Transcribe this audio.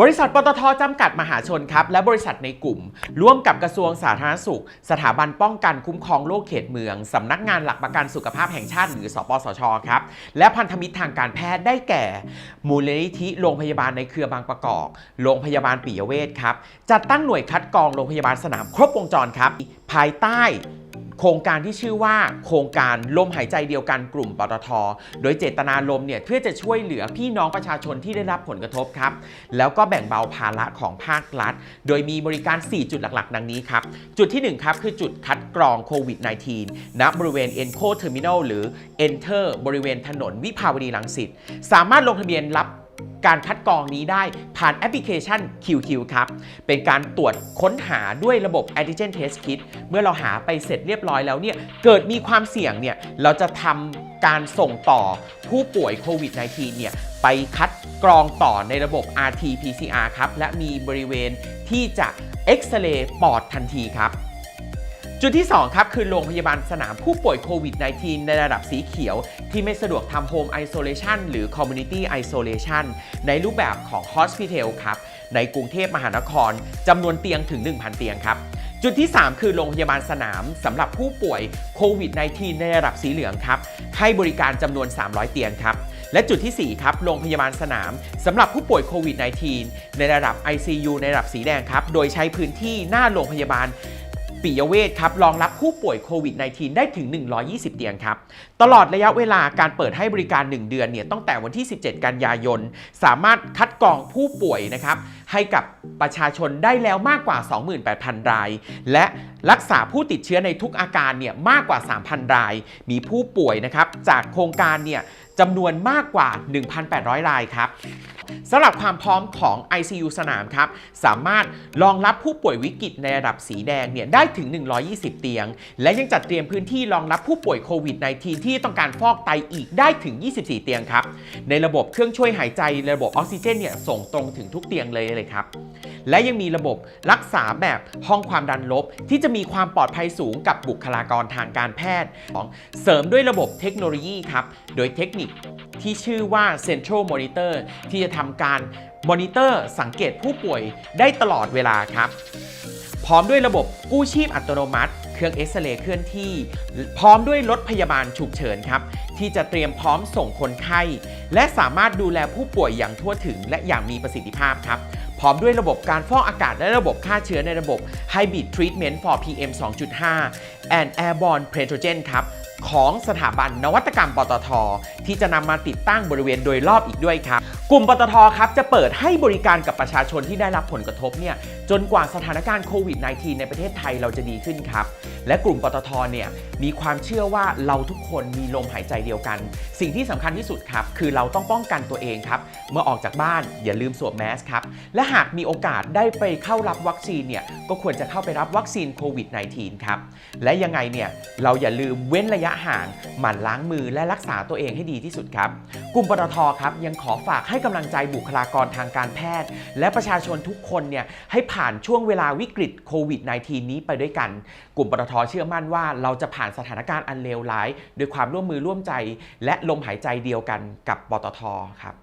บริษัทปตทจำกัดมหาชนครับ และบริษัทในกลุ่ม ร่วมกับกระทรวงสาธารณสุข สถาบันป้องกันคุ้มครองโรคเขตเมือง สำนักงานหลักประกันสุขภาพแห่งชาติหรือสปสชครับ และพันธมิตรทางการแพทย์ได้แก่ มูลนิธิโรงพยาบาลในเครือบางประกอบโรงพยาบาลปิยเวชครับ จัดตั้งหน่วยคัดกรองโรงพยาบาลสนามครบวงจรครับ ภายใต้ โครงการที่ชื่อว่าโครงการลมหายใจเดียวกันกลุ่มปตท โดยเจตนารมณ์เนี่ยเพื่อจะช่วยเหลือพี่น้องประชาชนที่ได้รับผลกระทบครับ แล้วก็แบ่งเบาภาระของภาครัฐ โดยมีบริการ 4 จุดหลักๆ ดังนี้ครับ จุดที่ 1 ครับคือจุดคัดกรองโควิด -19 ณบริเวณ Enco Terminal หรือ Enter บริเวณถนนวิภาวดีรังสิต สามารถลงทะเบียนรับ การคัดกรองนี้ได้ผ่านแอปพลิเคชัน QQ ครับ เป็นการตรวจค้นหาด้วยระบบ Antigen Test Kit เมื่อเราหาไปเสร็จเรียบร้อยแล้วเนี่ย เกิดมีความเสี่ยงเนี่ย เราจะทำการส่งต่อผู้ป่วยโควิด -19 เนี่ย ไปคัดกรองต่อในระบบ RT-PCR ครับ และมีบริเวณที่จะเอ็กซเรย์ปอดทันทีครับ จุดที่ 2 ครับ คือโรงพยาบาลสนามผู้ป่วยโควิด -19 ในระดับสีเขียว ที่ไม่สะดวกทำ Home Isolation หรือ Community Isolation ในรูปแบบของ Hospital ครับ ในกรุงเทพมหานครจำนวนเตียงถึง 1,000 เตียงครับจุดที่ 3 คือโรงพยาบาลสนามสำหรับผู้ป่วยโควิด -19 ในระดับสีเหลืองครับ ให้บริการจำนวน 300 เตียงครับ และจุดที่ 4 ครับ โรงพยาบาลสนามสำหรับผู้ป่วยโควิด -19 ในระดับ ICU ในระดับสีแดงครับ โดยใช้พื้นที่หน้าโรงพยาบาล ปิยเวชครับรองรับผู้ป่วยโควิด -19 ได้ถึง 120 เตียงครับ ตลอดระยะเวลาการเปิดให้บริการ 1 เดือนเนี่ยตั้งแต่วันที่ 17 กันยายน สามารถคัดกรองผู้ป่วยนะครับให้กับประชาชนได้แล้วมากกว่า 28,000 ราย และรักษาผู้ติดเชื้อในทุกอาการเนี่ยมากกว่า 3,000 ราย มีผู้ป่วยนะครับจากโครงการเนี่ย จำนวนมากกว่า 1,800 รายครับสำหรับความพร้อมของ ICU สนามครับ สามารถรองรับผู้ป่วยวิกฤตในระดับสีแดงเนี่ยได้ถึง 120 เตียง และยังจัดเตรียมพื้นที่รองรับผู้ป่วยโควิด -19 ที่ต้องการฟอกไตอีกได้ถึง 24 เตียงครับ ในระบบเครื่องช่วยหายใจ ระบบออกซิเจนเนี่ยส่งตรงถึงทุกเตียงเลยเลยครับ และยังมีระบบรักษาแบบห้องความดันลบ ที่จะมีความปลอดภัยสูงกับบุคลากรทางการแพทย์ของเสริมด้วยระบบเทคโนโลยีครับ โดยเทคนิคที่ชื่อว่า Central Monitor ที่จะทำการมอนิเตอร์สังเกตผู้ป่วยได้ตลอดเวลาครับ พร้อมด้วยระบบกู้ชีพอัตโนมัติ เครื่องเอ็กซเรย์เคลื่อนที่ พร้อมด้วยรถพยาบาลฉุกเฉินครับ ที่จะเตรียมพร้อมส่งคนไข้ และสามารถดูแลผู้ป่วยอย่างทั่วถึงและอย่างมีประสิทธิภาพครับ ร้อมด้วยระบบการฟอกอากาศและระบบฆ่าเชื้อในระบบ Hybrid Treatment for PM 2.5 and Airborne Pathogen ครับของสถาบันนวัตกรรมปตท ที่จะนำมาติดตั้งบริเวณโดยรอบอีกด้วยครับ กลุ่มปตทครับจะเปิดให้บริการกับประชาชนที่ได้รับผลกระทบเนี่ยจนกว่าสถานการณ์โควิด -19 ในประเทศไทยเราจะดีขึ้นครับ และกลุ่มปตทเนี่ยมีความเชื่อว่าเราทุกคนมีลมหายใจเดียวกัน สิ่งที่สำคัญที่สุดครับ คือเราต้องป้องกันตัวเองครับ เมื่อออกจากบ้านอย่าลืมสวมแมสครับ และหากมีโอกาสได้ไปเข้ารับวัคซีนเนี่ยก็ควรจะเข้าไปรับวัคซีนโควิด -19 ครับ และยังไงเนี่ยเราอย่าลืมเว้นระยะห่างหมั่นล้างมือและรักษาตัวเองให้ดีที่สุดครับ กลุ่มปตทครับยังขอฝากให้กำลังใจบุคลากรทางการแพทย์ และประชาชนทุกคนเนี่ยให้ผ่านช่วงเวลาวิกฤตโควิด -19 นี้ไปด้วยกัน กลุ่มปตทเชื่อมั่นว่าเราจะผ่านสถานการณ์อันเลวร้าย ด้วยความร่วมมือร่วมใจ และลมหายใจเดียวกันกับปตทครับ